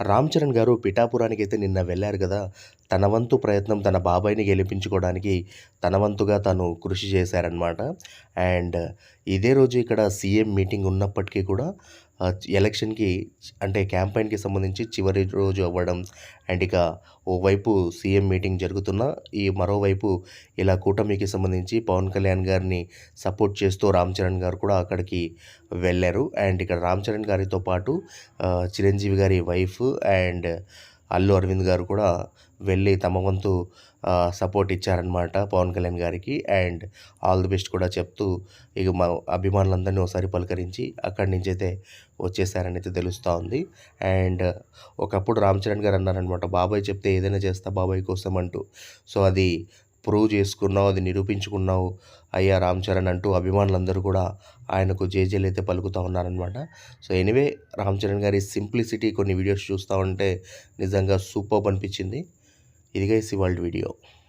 రామ్ చరణ్ గారు పిఠాపురానికి అయితే నిన్న వెళ్ళారు కదా. తన వంతు ప్రయత్నం తన బాబాయ్ని గెలిపించుకోవడానికి తన వంతుగా తను కృషి చేశారనమాట అండ్ ఇదే రోజు ఇక్కడ సీఎం మీటింగ్ ఉన్నప్పటికీ కూడా ఎలక్షన్కి అంటే క్యాంపెయిన్కి సంబంధించి చివరి రోజు అవ్వడం అండ్ ఇక ఓవైపు సీఎం మీటింగ్ జరుగుతున్న ఈ మరోవైపు ఇలా కూటమికి సంబంధించి పవన్ కళ్యాణ్ గారిని సపోర్ట్ చేస్తూ రామ్ చరణ్ గారు కూడా అక్కడికి వెళ్ళారు. అండ్ ఇక్కడ రామ్ చరణ్ గారితో పాటు చిరంజీవి గారి వైఫ్ అండ్ అల్లు అరవింద్ గారు కూడా వెళ్ళి తమ వంతు సపోర్ట్ ఇచ్చారనమాట పవన్ కళ్యాణ్ గారికి. అండ్ ఆల్ ది బెస్ట్ కూడా చెప్తూ ఇక మా అభిమానులందరినీ ఒకసారి పలకరించి అక్కడి నుంచి అయితే వచ్చేసారని అయితే తెలుస్తూ ఉంది. అండ్ ఒకప్పుడు రామ్ చరణ్ గారు అన్నారనమాట బాబాయ్ చెప్తే ఏదైనా చేస్తా బాబాయ్ కోసం అంటూ సో అది ప్రూవ్ చేసుకున్నావు అది నిరూపించుకున్నావు అయ్యా రామ్ చరణ్ అంటూ అభిమానులందరూ కూడా ఆయనకు జేజేలు అయితే పలుకుతూ ఉన్నారనమాట సో ఎనీవే రామ్ చరణ్ గారి సింప్లిసిటీ కొన్ని వీడియోస్ చూస్తూ ఉంటే నిజంగా సూపర్ అనిపించింది. ఇదిగా ఇసి వరల్డ్ వీడియో.